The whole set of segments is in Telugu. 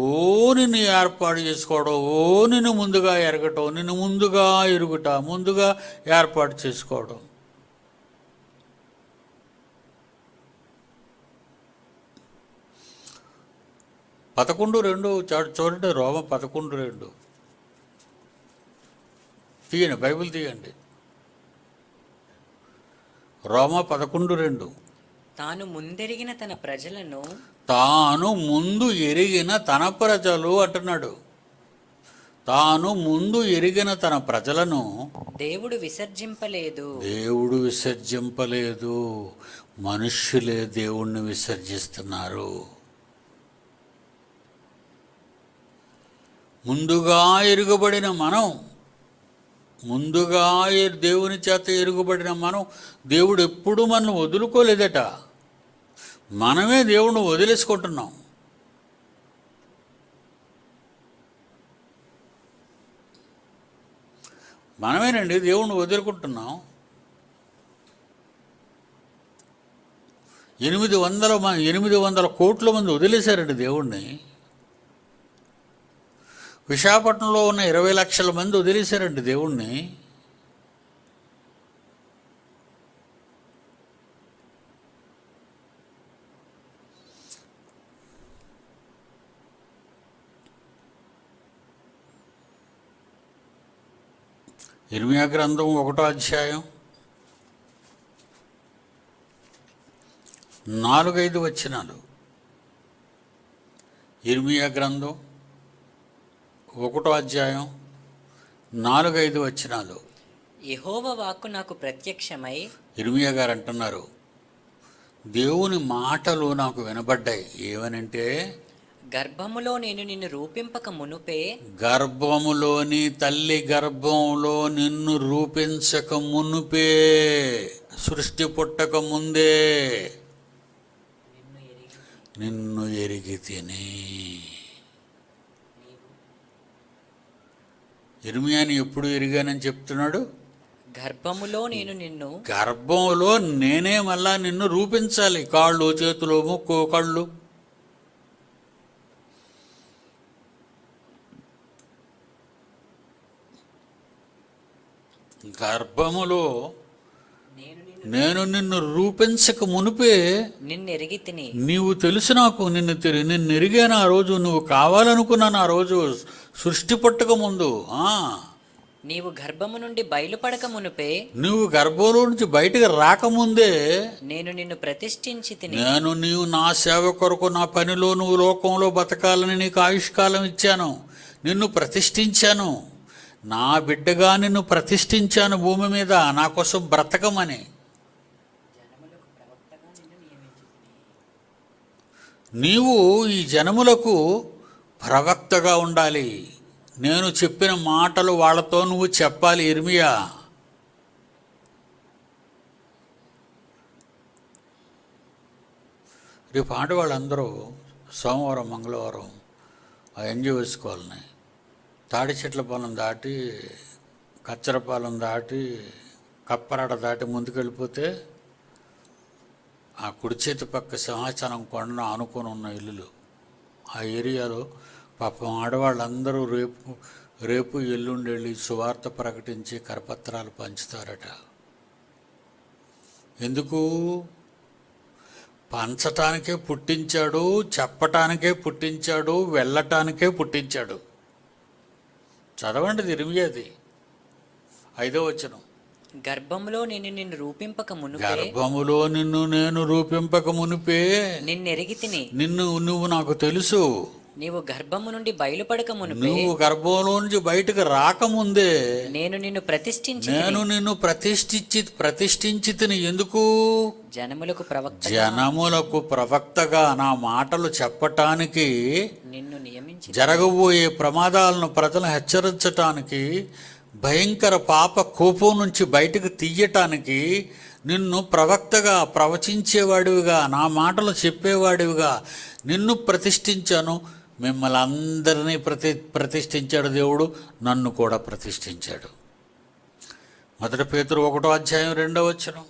ఓ నిన్ను ఏర్పాటు చేసుకోవడం ఓ నిన్ను ముందుగా ఎరగటం నిన్ను ముందుగా ఎరుగుట ముందుగా ఏర్పాటు చేసుకోవడం. పదకొండు రెండు చూడండి రోమ పదకొండు రెండు. తీయండి బైబిల్ తీయండి. రోమ పదకొండు రెండు. తాను ముందెరిగిన తన ప్రజలను తాను ముందు ఎరిగిన తన ప్రజలు అంటున్నాడు. తాను ముందు ఎరిగిన తన ప్రజలను దేవుడు విసర్జింపలేదు. దేవుడు విసర్జింపలేదు. మనుష్యులే దేవుణ్ణి విసర్జిస్తున్నారు. ముందుగా ఎరుగబడిన మనం ముందుగా దేవుని చేత ఎరుగుబడిన మనం దేవుడు ఎప్పుడూ మనల్ని వదులుకోలేదట. మనమే దేవుణ్ణి వదిలేసుకుంటున్నాం. మనమేనండి దేవుణ్ణి వదులుకుంటున్నాం. ఎనిమిది వందల మ- ఎనిమిది వందల కోట్ల మంది వదిలేశారండి దేవుణ్ణి. విశాఖపట్నంలో ఉన్న ఇరవై లక్షల మంది వదిలేశారండి దేవుణ్ణి. ఇర్మియా గ్రంథం ఒకటో అధ్యాయం. నాలుగైదు వచనాలు. ఇర్మియా గ్రంథం ఒకటో అధ్యాయం నాలుగైదు వచనాలు. యెహోవ వాక్కు నాకు ప్రత్యక్షమై ఇర్మియా గారు అంటున్నారు దేవుని మాటలు నాకు వినబడ్డాయి. ఏమనంటే గర్భములో నేను నిన్ను రూపింపక మునుపే గర్భములోని తల్లి గర్భంలో నిన్ను రూపించక మునుపే. సృష్టి పుట్టక ముందే. నిన్ను ఎరిగి తిని. ఇర్మియాని ఎప్పుడు ఎరిగానని చెప్తున్నాడు? గర్భములో నేను నిన్ను గర్భంలో నేనే మళ్ళా నిన్ను రూపించాలి. కాళ్ళు చేతులు ముక్కు కళ్ళు. గర్భములో నేను నిన్ను నేను నిన్ను రూపించక మునిపే నిన్నెరిగి తిని నీవు తెలుసు నాకు నిన్ను నిన్ను ఎరిగాను ఆ రోజు నువ్వు కావాలనుకున్నాను ఆ రోజు సృష్టి పుట్టక ముందు. ఆ. నీవు గర్భము నుండి బయలుపడక మునుపే నువ్వు గర్భంలో నుంచి బయటకు రాకముందే నేను నిన్ను ప్రతిష్ఠించి తిని నేను నీవు నా సేవ కొరకు నా పనిలో నువ్వు లోకంలో బతకాలని నీకు ఆయుష్కాలం ఇచ్చాను. నిన్ను ప్రతిష్ఠించాను. నా బిడ్డగా నిన్ను ప్రతిష్ఠించాను భూమి మీద నా కోసం బ్రతకమని. నీవు ఈ జనములకు ప్రవక్తగా ఉండాలి. నేను చెప్పిన మాటలు వాళ్ళతో నువ్వు చెప్పాలి ఇర్మియా రేపు ఆడవాళ్ళందరూ సోమవారం మంగళవారం ఆ ఎన్జిఓస్ కాలనీ తాడి చెట్ల పొలం దాటి కచ్చరపాలెం దాటి కప్పరాడ దాటి ముందుకెళ్ళిపోతే ఆ కుడి చేతి పక్క సింహాచలం కొండను ఆనుకొని ఉన్న ఇల్లులు. ఆ ఏరియాలో పాపం ఆడవాళ్ళందరూ రేపు రేపు ఎల్లుండెళ్ళి సువార్త ప్రకటించి కరపత్రాలు పంచుతారట. ఎందుకు? పంచటానికే పుట్టించాడు చెప్పటానికే పుట్టించాడు వెళ్ళటానికే పుట్టించాడు. చదవండి తిరిగేది ఐదో వచనం. గర్భములో నేను నిన్ను రూపింపక మునుపే. గర్భములో నిన్ను నేను రూపింపక మునిపే. నిన్నెరిగి తిని. నిన్ను నువ్వు నాకు తెలుసు. నీవు గర్భము నుండి బయలుపడక మునుపే నువ్వు గర్భంలో నుంచి బయటకు రాకముందే నేను నిన్ను ప్రతిష్ఠించి నేను నిన్ను ప్రతిష్ఠించి ప్రతిష్ఠించి ఎందుకు? జనములకు ప్రవక్త జనములకు ప్రవక్తగా నా మాటలు చెప్పటానికి నిన్ను నియమించి జరగబోయే ప్రమాదాలను ప్రజలను హెచ్చరించటానికి భయంకర పాప కోపం నుంచి బయటకు తీయటానికి నిన్ను ప్రవక్తగా ప్రవచించేవాడివిగా నా మాటలు చెప్పేవాడివిగా నిన్ను ప్రతిష్ఠించాను. మిమ్మల్ని అందరినీ ప్రతి ప్రతిష్ఠించాడు దేవుడు నన్ను కూడా ప్రతిష్ఠించాడు. మొదటి పేతురు ఒకటో అధ్యాయం రెండో వచనం.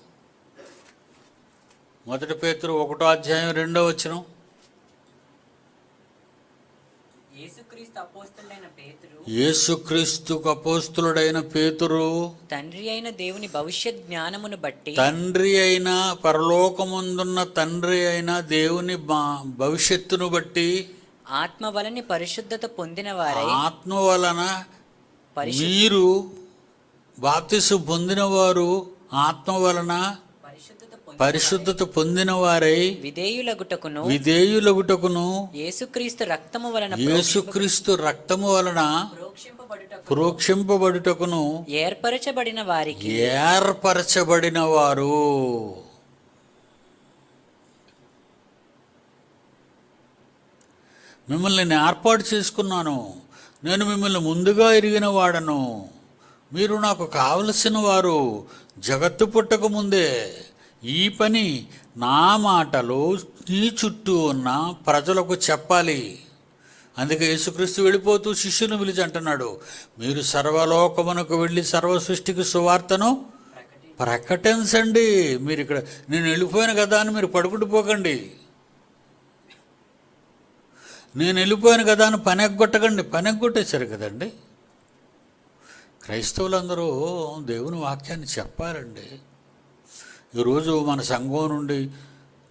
మొదటి పేతురు ఒకటో అధ్యాయం రెండో పేతురు యేసుక్రీస్తుకు అపోస్తులుడైన పేతురు తండ్రి అయిన దేవుని భవిష్యత్ జ్ఞానమును బట్టి తండ్రి అయిన పరలోకముందున్న తండ్రి అయిన దేవుని భవిష్యత్తును బట్టి ఆత్మ వలని పరిశుద్ధత పొందిన వారై ఆత్మ వలన మీరు బాప్తిసు పొందినవారు ఆత్మ వలన పరిశుద్ధత పొంది పరిశుద్ధత పొందిన వారై విధేయులగుటకును విధేయులగుటకును యేసుక్రీస్తు రక్తము వలన యేసుక్రీస్తు రక్తము వలన ప్రోక్షింపబడుటకు ప్రోక్షింపబడుటకును ఏర్పరచబడిన వారికి ఏర్పరచబడిన వారు. మిమ్మల్ని నేను ఏర్పాటు చేసుకున్నాను. నేను మిమ్మల్ని ముందుగా ఎరిగిన వాడను. మీరు నాకు కావలసిన వారు జగత్తు పుట్టక ముందే ఈ పని నా మాటలు నీ చుట్టూ ఉన్న ప్రజలకు చెప్పాలి. అందుకే యేసుక్రీస్తు వెళ్ళిపోతూ శిష్యుని పిలిచి అంటున్నాడు మీరు సర్వలోకమునకు వెళ్ళి సర్వ సృష్టికి సువార్తను ప్రకటించండి. మీరు ఇక్కడ నేను వెళ్ళిపోయాను కదా అని మీరు పడుకుంటూ పోకండి. నేను వెళ్ళిపోయాను కదా అని పని ఎగ్గొట్టకండి పని ఎగ్గొట్టేశారు కదండి. క్రైస్తవులందరూ దేవుని వాక్యాన్ని చెప్పాలండి. ఈరోజు మన సంఘం నుండి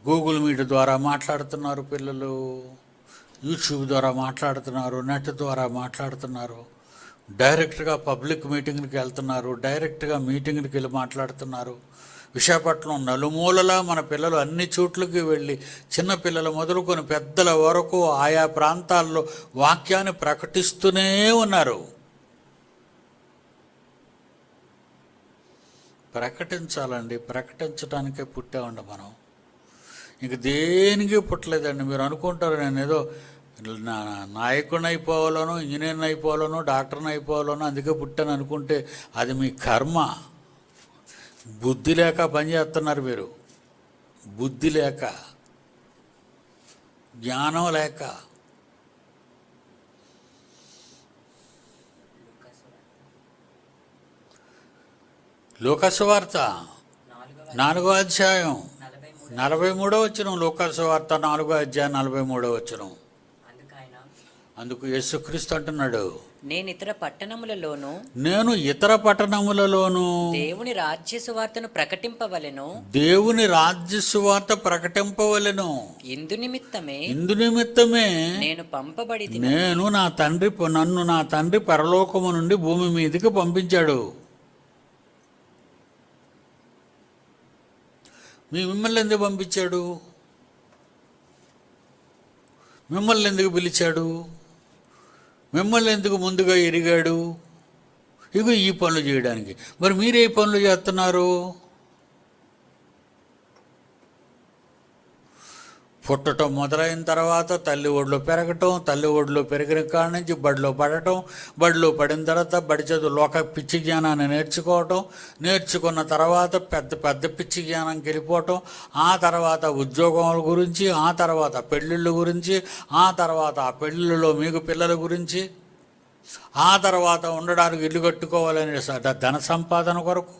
గూగుల్ మీట్ ద్వారా మాట్లాడుతున్నారు పిల్లలు. యూట్యూబ్ ద్వారా మాట్లాడుతున్నారు. నెట్ ద్వారా మాట్లాడుతున్నారు. డైరెక్ట్గా పబ్లిక్ మీటింగ్కి వెళ్తున్నారు. డైరెక్ట్గా మీటింగ్కి వెళ్ళి మాట్లాడుతున్నారు. విశాఖపట్నం నలుమూలలా మన పిల్లలు అన్ని చోట్లకి వెళ్ళి చిన్నపిల్లలు మొదలుకొని పెద్దల వరకు ఆయా ప్రాంతాల్లో వాక్యాన్ని ప్రకటిస్తూనే ఉన్నారు. ప్రకటించాలండి ప్రకటించడానికే పుట్టామండి మనం. ఇంక దేనికి పుట్టలేదండి మీరు అనుకుంటారు నేను ఏదో నా నాయకుడిని అయిపోవాలనో ఇంజనీర్ని అయిపోవాలనో డాక్టర్ని అయిపోవాలనో అందుకే పుట్టాను అనుకుంటే అది మీ కర్మ. బుద్ధి లేక పని చేస్తున్నారు మీరు. బుద్ధి లేక జ్ఞానం లేక. లోకసువార్త నాలుగో అధ్యాయం నలభై మూడో వచ్చిన లోకసువార్త నాలుగో అధ్యాయం నలభై మూడో వచ్చినాం అందుకు యేసుక్రీస్తు అంటున్నాడు. నేను ఇతర పట్టణములలోను నేను ఇతర పట్టణములలోను దేవుని రాజ్య సువార్తను ప్రకటింపవలెను. దేవుని రాజ్య సువార్త ప్రకటింపవలెను. ఇందు నిమిత్తమే ఇందు నిమిత్తమే నేను పంపబడి నేను నా తండ్రి నన్ను నా తండ్రి పరలోకము నుండి భూమి మీదకి పంపించాడు. మీ మిమ్మల్ని ఎందుకు పంపించాడు? మిమ్మల్ని ఎందుకు పిలిచాడు? మిమ్మల్ని ఎందుకు ముందుగా ఎరిగాడు? ఇగో ఈ పనులు చేయడానికి. మరి మీరు ఏ పనులు చేస్తున్నారు? పుట్టటం మొదలైన తర్వాత తల్లి ఒడిలో పెరగటం తల్లి ఒడిలో పెరిగిన కాడ నుంచి బడిలో పడటం బడిలో పడిన తర్వాత బడి చదువు లోక పిచ్చి జ్ఞానాన్ని నేర్చుకోవటం నేర్చుకున్న తర్వాత పెద్ద పెద్ద పిచ్చి జ్ఞానంకి వెళ్ళిపోవటం ఆ తర్వాత ఉద్యోగముల గురించి ఆ తర్వాత పెళ్ళిళ్ళ గురించి ఆ తర్వాత ఆ పెళ్ళిళ్ళలో మీకు పిల్లల గురించి ఆ తర్వాత ఉండడానికి ఇల్లు కట్టుకోవాలనే స- ధన సంపాదన కొరకు.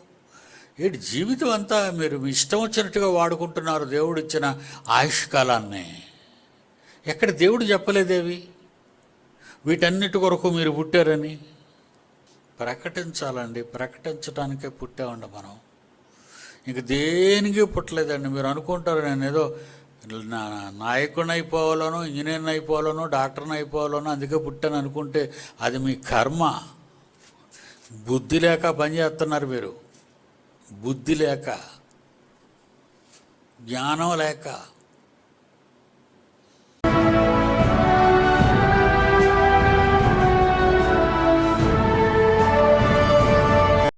ఏంటి జీవితం అంతా మీరు మీ ఇష్టం వచ్చినట్టుగా వాడుకుంటున్నారు దేవుడు ఇచ్చిన ఆయుష్ కాలాన్ని? ఎక్కడ దేవుడు చెప్పలేదేవి? వీటన్నిటి కొరకు మీరు పుట్టారని? ప్రకటించాలండి ప్రకటించడానికే పుట్టామండి మనం. ఇంక దేనికి పుట్టలేదండి. మీరు అనుకుంటారు నేను ఏదో నా నాయకుడిని అయిపోవాలనో ఇంజనీర్ని అయిపోవాలనో డాక్టర్ని అయిపోవాలనో అందుకే పుట్టాను అనుకుంటే అది మీ కర్మ. బుద్ధి లేక పనిచేస్తున్నారు మీరు. బుద్ధి లేక జ్ఞానం లేక